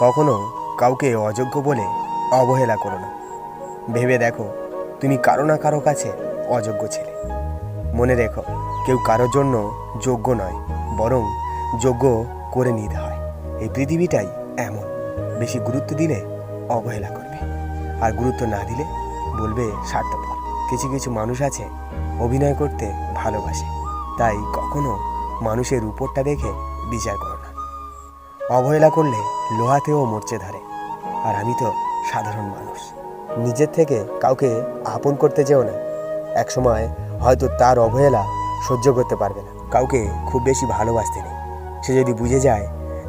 কখনো কাউকে অযোগ্য বলে অবহেলা করো না। ভেবে দেখো, তুমি কারও না কারও কাছে অযোগ্য ছিলে। মনে রেখো, কেউ কারোর জন্য যোগ্য নয়, বরং যোগ্য করে নিতে হয়। এই পৃথিবীটাই এমন, বেশি গুরুত্ব দিলে অবহেলা করবে, আর গুরুত্ব না দিলে বলবে স্বার্থপর। কিছু কিছু মানুষ আছে, অভিনয় করতে ভালোবাসে, তাই কখনো মানুষের উপরটা দেখে বিচার করো অবহেলা করলে লোহাতেও মরচে ধরে। আর আমি তো সাধারণ মানুষ। নিজের থেকে কাউকে আপন করতে যেও না। একসময় হয়তো তার অবহেলা সহ্য করতে পারবে না। কাউকে খুব বেশি ভালোবাসতে নেই। সে যদি বুঝে যায়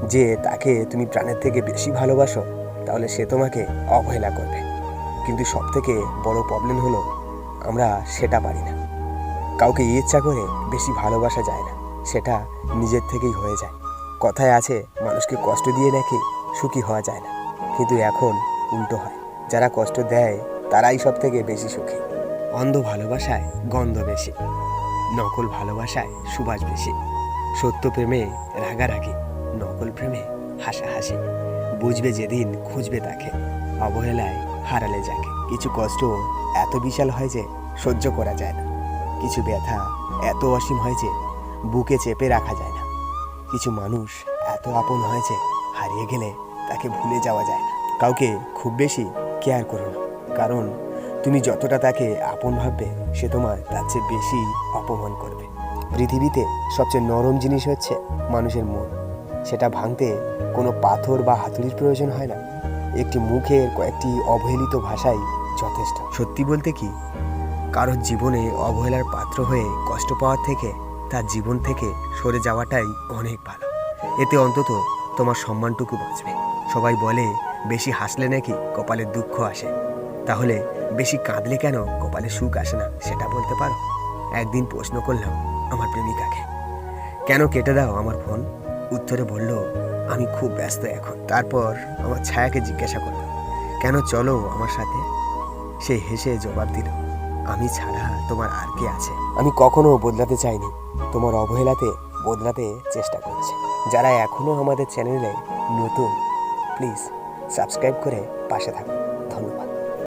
যে তাকে তুমি প্রাণের থেকে বেশি ভালোবাসো, তাহলে সে তোমাকে অবহেলা করবে। কিন্তু সব থেকে বড় প্রবলেম হলো, আমরা সেটা পারি না। কাউকে ইচ্ছা করে বেশি ভালোবাসা যায় না। সেটা নিজের থেকেই হয়ে যায়। কথায় আছে, মানুষকে কষ্ট দিয়ে নাকি সুখী হওয়া যায় না। কিন্তু এখন উল্টো হয়। যারা কষ্ট দেয়, তারাই সব থেকে বেশি সুখী। অন্ধ ভালোবাসায় গন্ধ বেশি। নকল ভালোবাসায় সুবাস বেশি। সত্য প্রেমে রাগারাগি, নকল প্রেমে হাসাহাসি। বুঝবে যেদিন খুঁজবে তাকে, অবহেলায় হারালে যাকে। কিছু কষ্ট এত বিশাল হয় যে সহ্য করা যায় না। কিছু ব্যথা এত অসীম হয় যে বুকে চেপে রাখা যায় কিছু মানুষ এত আপন হয়েছে, হারিয়ে গেলে তাকে ভুলে যাওয়া যায় না। কাউকে খুব বেশি কেয়ার করো না, কারণ তুমি যতটা তাকে আপন ভাববে, সে তোমার তার চেয়ে বেশি অপমান করবে। পৃথিবীতে সবচেয়ে নরম জিনিস হচ্ছে মানুষের মন। সেটা ভাঙতে কোনো পাথর বা হাতুড়ির প্রয়োজন হয় না। একটি মুখের কয়েকটি অবহেলিত ভাষাই যথেষ্ট। সত্যি বলতে কি, কারোর জীবনে অবহেলার পাত্র হয়ে কষ্ট পাওয়ার থেকে তার জীবন থেকে সরে যাওয়াটাই অনেক ভালো। এতে অন্তত তোমার সম্মানটুকু বাঁচবে। সবাই বলে, বেশি হাসলে নাকি কপালে দুঃখ আসে। তাহলে বেশি কাঁদলে কেন কপালে সুখ আসে না? সেটা বলতে পারো। একদিন প্রশ্ন করলাম আমার প্রেমিকাকে। কেন কেটে দাও আমার ফোন? উত্তরে বলল, আমি খুব ব্যস্ত এখন। তারপর আমার ছায়াকে জিজ্ঞাসা করলাম কেন চলো আমার সাথে? সে হেসে জবাব দিল আমি ছাড়া তোমার আর কে আছে? আমি কখনো বদলাতে চাইনি। তোমার অবহেলাতে বদলাতে চেষ্টা করেছি। যারা এখনও আমাদের চ্যানেলে নতুন প্লিজ সাবস্ক্রাইব করে পাশে থাকুন।